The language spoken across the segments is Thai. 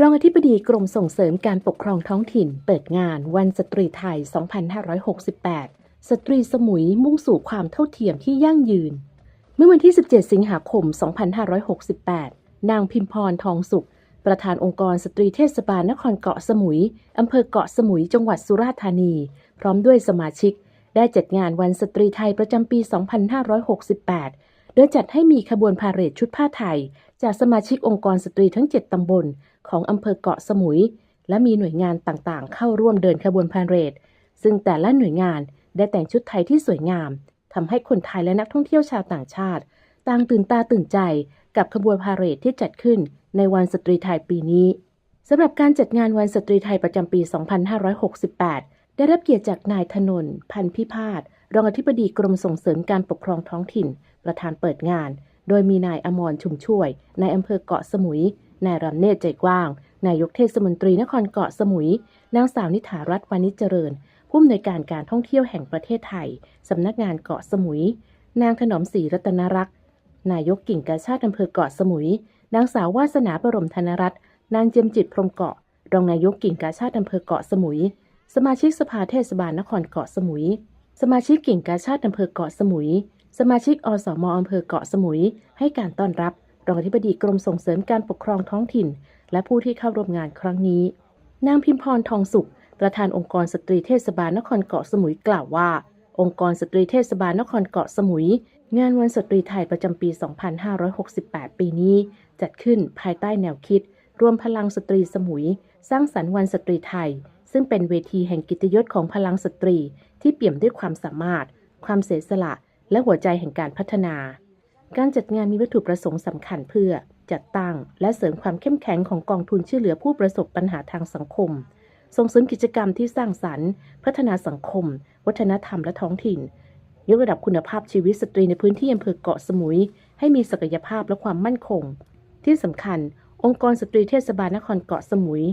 รองอธิบดีกรมส่งเสริมการปกครองท้องถิ่น เปิดงานวันสตรีไทย 2568 สตรีสมุยมุ่งสู่ความเท่าเทียมที่ยั่งยืน เมื่อวันที่ 17 สิงหาคม 2568 นางพิมพรทองสุข ประธานองค์กรสตรีเทศบาลนครเกาะสมุย อำเภอเกาะสมุย จังหวัดสุราษฎร์ธานี พร้อมด้วยสมาชิก ได้จัดงานวันสตรีไทยประจำปี 2568 โดยจัดให้มีขบวนพาเหรดชุดผ้าไทย จากสมาชิกองค์กรสตรีทั้ง 7 ตำบล ของอำเภอเกาะสมุย และมีหน่วยงานต่างๆ เข้าร่วมเดินขบวนพาเหรด ซึ่งแต่ละหน่วยงานได้แต่งชุดไทยที่สวยงามทำให้คนไทยและนักท่องเที่ยวชาวต่างชาติ ต่างตื่นตาตื่นใจกับขบวนพาเหรดที่จัดขึ้นในวันสตรีไทยปีนี้สำหรับการจัดงานวันสตรีไทยประจำปี 2568 ได้รับเกียรติจากนายธนนพันพิพาทรองอธิบดีกรมส่งเสริมการปกครองท้องถิ่น ประธานเปิดงาน โดยมีนายอมรชุมช่วย นายอำเภอเกาะสมุย นายรำเนตรใจกว้าง นายกเทศมนตรีนครเกาะสมุย นางสาวนิถารัตน์วานิชเจริญ ผู้อำนวยการการท่องเที่ยวแห่งประเทศไทย สำนักงานเกาะสมุย นางถนอมศรีรัตนรักษ์ นายกกิ่งกาชาติอำเภอเกาะสมุย นางสาววาสนาบรมธนรัตน์ นางเจียมจิตพรมเกาะ รองนายกกิ่งกาชาติอำเภอเกาะสมุย สมาชิกสภาเทศบาลนครเกาะสมุย สมาชิกกิ่งกาชาติอำเภอเกาะสมุย สมาชิกอสมอำเภอเกาะสมุย ให้การต้อนรับรองอธิบดีกรมส่งเสริมการปกครองท้องถิ่น และผู้ที่เข้าร่วมงานครั้งนี้ นางพิมพรทองสุข ประธานองค์กรสตรีเทศบาลนครเกาะสมุยกล่าวว่า องค์กรสตรีเทศบาลนครเกาะสมุย งานวันสตรีไทยประจำปี 2568 ปีนี้ จัดขึ้นภายใต้แนวคิด รวมพลังสตรีสมุย สร้างสรรค์วันสตรีไทย ซึ่งเป็นเวทีแห่งกิตยศของพลังสตรี ที่เปี่ยมด้วยความสามารถ ความเสียสละ และหัวใจแห่งการพัฒนา การจัดงานมีวัตถุประสงค์สำคัญเพื่อจัดตั้ง และเสริมความเข้มแข็งของกองทุนช่วยเหลือผู้ประสบปัญหาทางสังคม ส่งเสริมกิจกรรมที่สร้างสรรค์ พัฒนาสังคม วัฒนธรรมและท้องถิ่น ยกระดับคุณภาพชีวิตสตรีในพื้นที่อำเภอเกาะสมุย ให้มีศักยภาพและความมั่นคง ที่สำคัญ องค์กรสตรีเทศบาลนครเกาะสมุย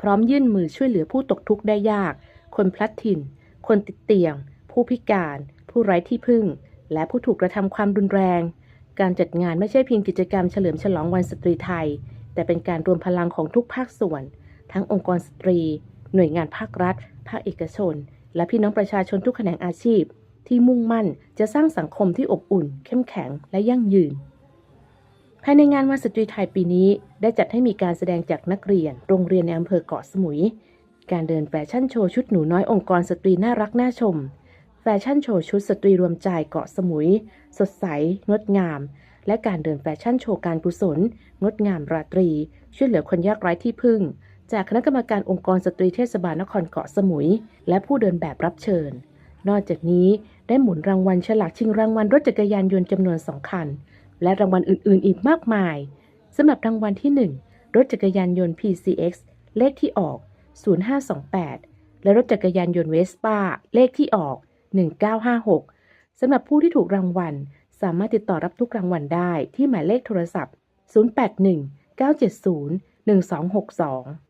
พร้อมยื่นมือช่วยเหลือผู้ตกทุกข์ได้ยาก คนพลัดถิ่น คนติดเตียง ผู้พิการ ผู้ไร้ที่พึ่ง และผู้ถูกกระทำความรุนแรง การจัดงานไม่ใช่เพียงกิจกรรมเฉลิมฉลองวันสตรีไทย แต่เป็นการรวมพลังของทุกภาคส่วน ทั้งองค์กรสตรี หน่วยงานภาครัฐ ภาคเอกชน และพี่น้องประชาชนทุกแขนงอาชีพ ที่มุ่งมั่นจะสร้างสังคมที่อบอุ่น เข้มแข็งและยั่งยืน ภายในงานวันสตรีไทยปีนี้ ได้จัดให้มีการแสดงจากนักเรียน โรงเรียนในอำเภอเกาะสมุย การเดินแฟชั่นโชว์ชุดหนูน้อยองค์กรสตรีน่ารักน่าชม แฟชั่นโชว์ชุดสตรีรวมใจเกาะสมุย สดใส งดงาม และการเดินแฟชั่นโชว์การกุศล งดงามราตรี ช่วยเหลือคนยากไร้ที่พึ่ง จากคณะกรรมการองค์กรสตรีเทศบาลนครเกาะสมุย และผู้เดินแบบรับเชิญ นอกจากนี้ได้หมุนรางวัลฉลากชิงรางวัลรถจักรยานยนต์จำนวนสองคัน และรางวัลอื่นๆ อีกมากมายสำหรับรางวัลที่ 1 รถจักรยานยนต์ PCX เลขที่ออก 0528 และรถจักรยานยนต์เวสป้าเลขที่ออก 1956 สำหรับผู้ที่ถูกรางวัล สามารถติดต่อรับทุกรางวัลได้ที่หมายเลขโทรศัพท์ 081 970 1262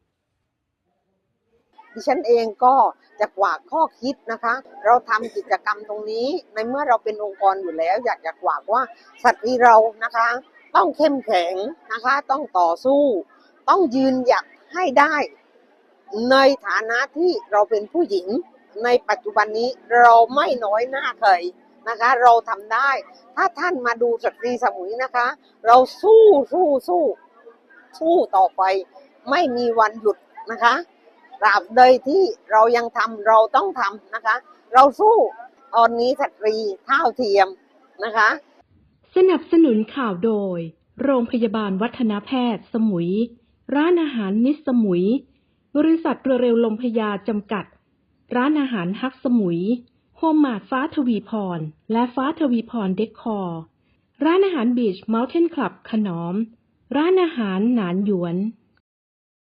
ดิฉันเองก็จะกวากข้อคิดนะคะ เราทำกิจกรรมตรงนี้ในเมื่อเราเป็นองค์กรอยู่แล้ว อยากจะกวากว่าสัตว์ที่เรานะคะ ต้องเข้มแข็งนะคะ ต้องต่อสู้ ต้องยืนหยัดให้ได้ ในฐานะที่เราเป็นผู้หญิง ในปัจจุบันนี้เราไม่น้อยหน้าใครนะคะ เราทำได้ ถ้าท่านมาดูสตรีสมุยนะคะ เราสู้สู้สู้สู้ต่อไป ไม่มีวันหยุดนะคะตราบใดที่เรายังทำเราต้องทำนะคะ เราสู้ตอนนี้สตรีเท่าเทียมนะคะ สนับสนุนข่าวโดย โรงพยาบาลวัฒนแพทย์ สมุย ร้านอาหารมิสสมุย บริษัทเรือเร็วลมพยาจำกัด ร้านอาหารฮักสมุย โฮมมาดฟ้าทวีพร และฟ้าทวีพรเดคคอร์ร้านอาหารบีชเมลเทนคลับขนอม ร้านอาหารหนานหยวน